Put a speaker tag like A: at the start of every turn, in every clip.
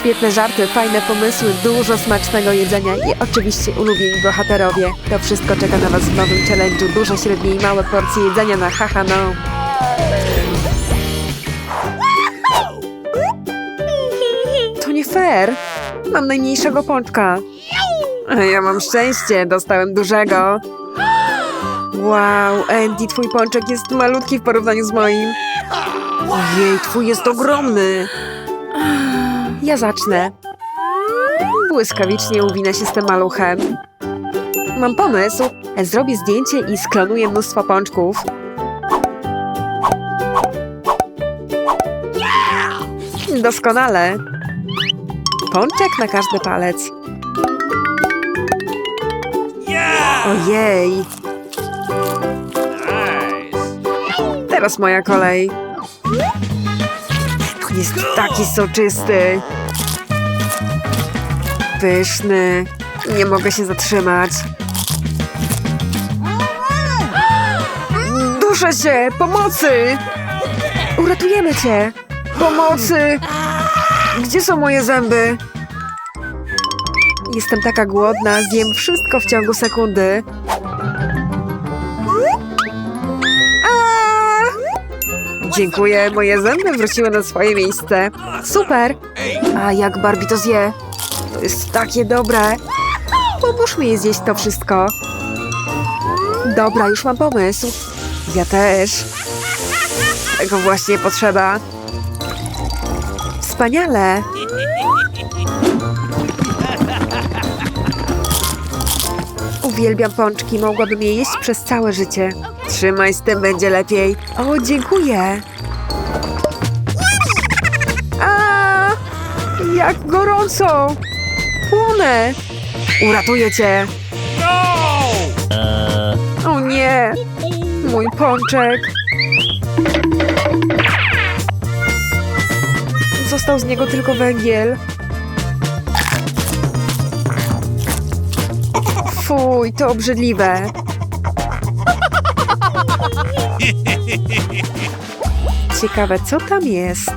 A: Świetne żarty, fajne pomysły, dużo smacznego jedzenia i oczywiście ulubieni bohaterowie. To wszystko czeka na Was w nowym challenge'u. Duże, średnie i małe porcje jedzenia na haha no. To nie fair. Mam najmniejszego pączka. A ja mam szczęście, dostałem dużego. Wow, Andy, twój pączek jest malutki w porównaniu z moim. Ojej, twój jest ogromny. Ja zacznę. Błyskawicznie uwinę się z tym maluchem. Mam pomysł. Zrobię zdjęcie i sklonuję mnóstwo pączków. Doskonale. Pączek na każdy palec. Ojej, teraz moja kolej. Jest taki soczysty. Pyszny. Nie mogę się zatrzymać. Duszę się! Pomocy! Uratujemy cię! Pomocy! Gdzie są moje zęby? Jestem taka głodna, zjem wszystko w ciągu sekundy. Dziękuję, moje zęby wróciły na swoje miejsce. Super! A jak Barbie to zje? Jest takie dobre. Pomóż mi zjeść to wszystko. Dobra, już mam pomysł. Ja też. Tego właśnie potrzeba. Wspaniale. Uwielbiam pączki, mogłabym je jeść przez całe życie. Trzymaj, z tym będzie lepiej. O, dziękuję. A, jak gorąco! Płonę! Uratuję cię! O nie! Mój pączek! Został z niego tylko węgiel. Fuj, to obrzydliwe. Ciekawe, co tam jest?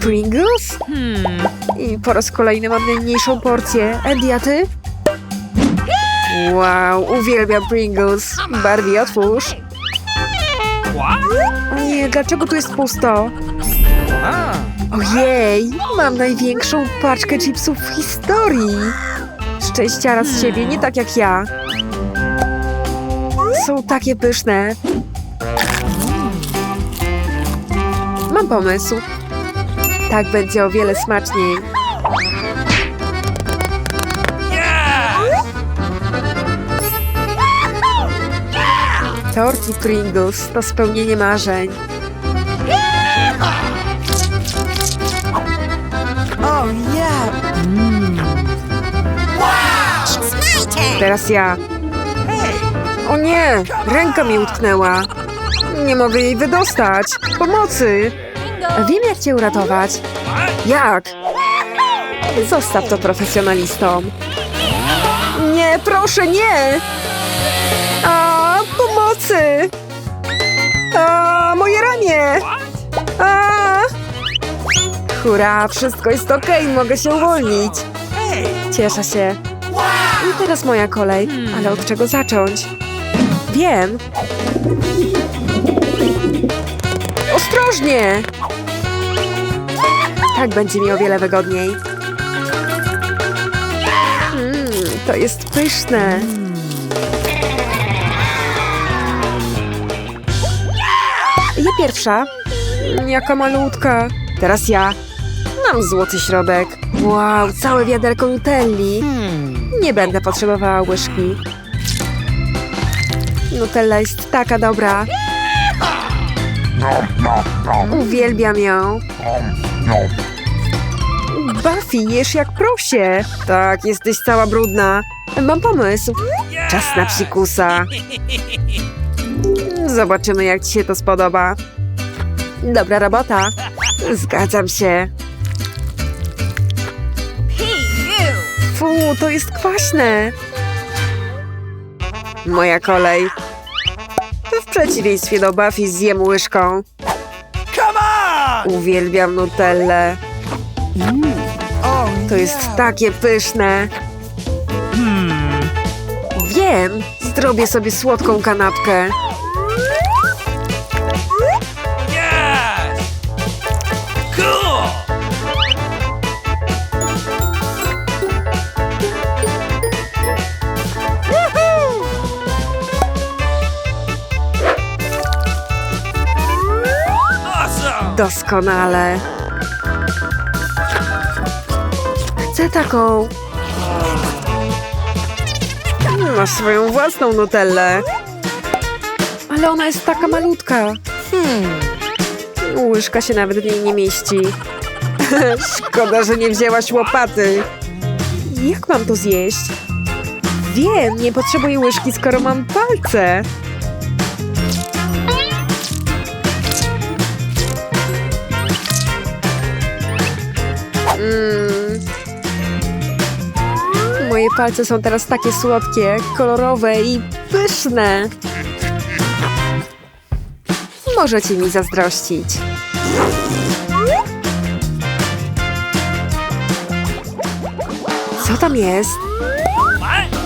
A: Pringles? I po raz kolejny mam najmniejszą porcję. Andy, a ty? Wow, uwielbiam Pringles. Barbie, otwórz. Nie, dlaczego tu jest pusto? Ojej, mam największą paczkę chipsów w historii. Szczęściara z ciebie, nie tak jak ja. Są takie pyszne. Mam pomysł. Tak będzie o wiele smaczniej. Torti Pringles to spełnienie marzeń.
B: Oh yeah.
A: Teraz ja. O nie! Ręka mi utknęła. Nie mogę jej wydostać. Pomocy! Wiem, jak cię uratować. Jak? Zostaw to profesjonalistom. Nie, proszę, nie! A, pomocy! A, moje ramię! A! Hurra, wszystko jest okej, mogę się uwolnić. Cieszę się. I teraz moja kolej, ale od czego zacząć? Wiem. Ostrożnie! Tak będzie mi o wiele wygodniej. To jest pyszne. Ja pierwsza. Jaka malutka. Teraz ja. Mam złoty środek. Wow, całe wiaderko nutelli. Nie będę potrzebowała łyżki. Nutella jest taka dobra. Uwielbiam ją. Buffy, jesz jak prosie. Tak, jesteś cała brudna. Mam pomysł. Czas na psikusa. Zobaczymy, jak ci się to spodoba. Dobra robota. Zgadzam się. Fu, to jest kwaśne. Moja kolej. W przeciwieństwie do Buffy zjem łyżką. Uwielbiam Nutellę.
B: Oh,
A: To jest takie pyszne. Wiem, zrobię sobie słodką kanapkę. Doskonale. Chcę taką. Masz swoją własną nutellę. Ale ona jest taka malutka. Łyżka się nawet w niej nie mieści. Szkoda, że nie wzięłaś łopaty. Jak mam to zjeść? Wiem, nie potrzebuję łyżki, skoro mam palce. Moje palce są teraz takie słodkie, kolorowe i pyszne. Możecie mi zazdrościć. Co tam jest?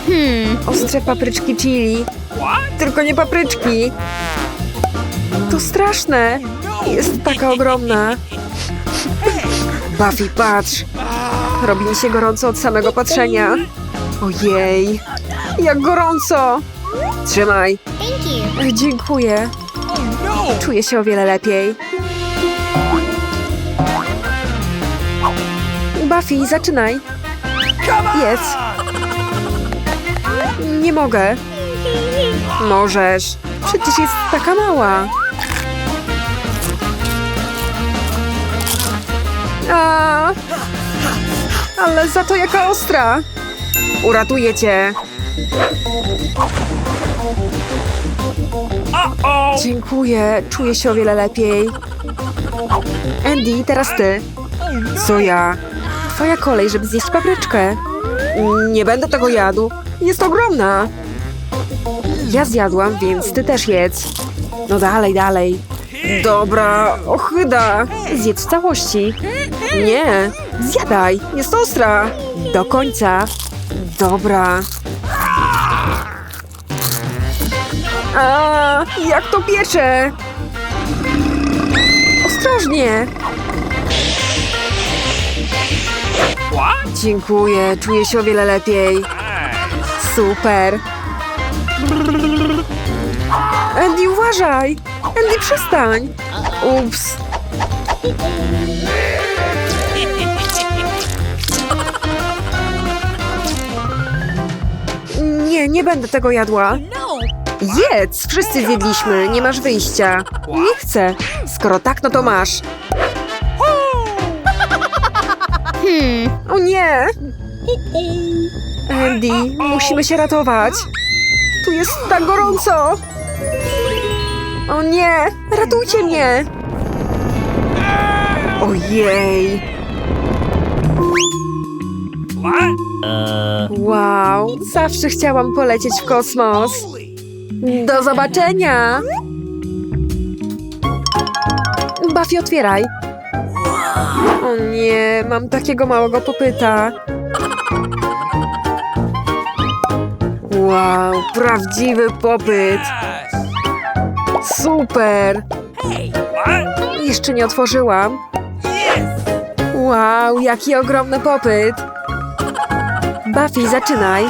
A: Hmm, ostre papryczki chili. Tylko nie papryczki. To straszne. Jest taka ogromna. Buffy, patrz. Robi mi się gorąco od samego patrzenia. Ojej, jak gorąco. Trzymaj. Dziękuję. Czuję się o wiele lepiej. Buffy, zaczynaj. Jedz. Nie mogę. Możesz. Przecież jest taka mała. A, ale za to jaka ostra. Uratuję cię. Dziękuję. Czuję się o wiele lepiej. Andy, teraz ty. Co ja? Twoja kolej, żeby zjeść papryczkę. Nie będę tego jadł. Jest ogromna. Ja zjadłam, więc ty też jedz. No dalej, dalej. Dobra, ochyda. Zjedz w całości. Nie, zjadaj. Jest ostra. Do końca. Dobra. A, jak to piecze! Ostrożnie! Dziękuję, czuję się o wiele lepiej. Super. Andy, uważaj! Andy, przestań! Ups. Nie, będę tego jadła. Jedz! Wszyscy zjedliśmy, nie masz wyjścia. Nie chcę. Skoro tak, no to masz. Hmm, o nie! Andy, musimy się ratować. Tu jest tak gorąco. O nie, ratujcie mnie. Ojej,
C: What?
A: Wow, zawsze chciałam polecieć w kosmos. Do zobaczenia. Buffy, otwieraj. O nie, mam takiego małego popyta. Wow, prawdziwy popyt. Super. Jeszcze nie otworzyłam. Wow, jaki ogromny popyt. Buffy, zaczynaj.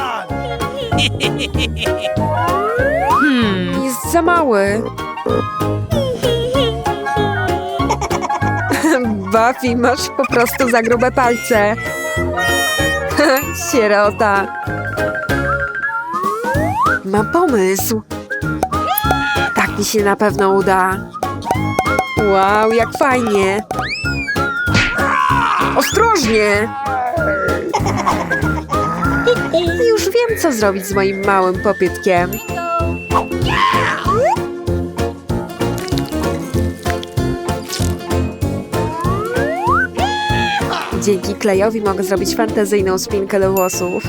A: Jest za mały. Buffy, masz po prostu za grube palce. Sierota. Mam pomysł. Tak mi się na pewno uda. Wow, jak fajnie. Ostrożnie! Wiem, co zrobić z moim małym popytkiem. Dzięki klejowi mogę zrobić fantazyjną spinkę do włosów.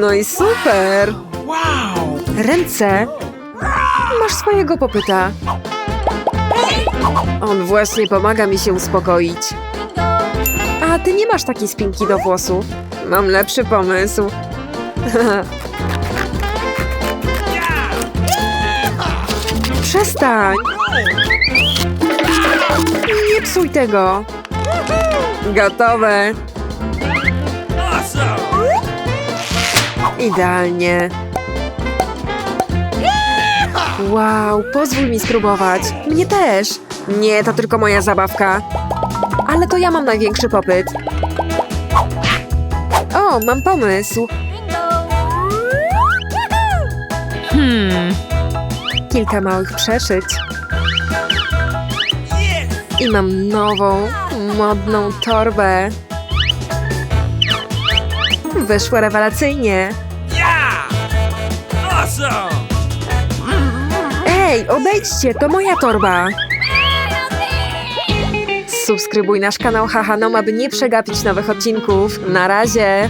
A: No i super! Ręce! Masz swojego popyta. On właśnie pomaga mi się uspokoić. Ty nie masz takiej spinki do włosów. Mam lepszy pomysł. Przestań! Nie psuj tego! Gotowe! Idealnie. Wow, pozwól mi spróbować. Mnie też. Nie, to tylko moja zabawka. Ale to ja mam największy popyt. O, mam pomysł. Hmm. Kilka małych przeszyć. I mam nową, modną torbę. Wyszło rewelacyjnie. Ej, odejdźcie, to moja torba. Subskrybuj nasz kanał Hahanom, aby nie przegapić nowych odcinków. Na razie.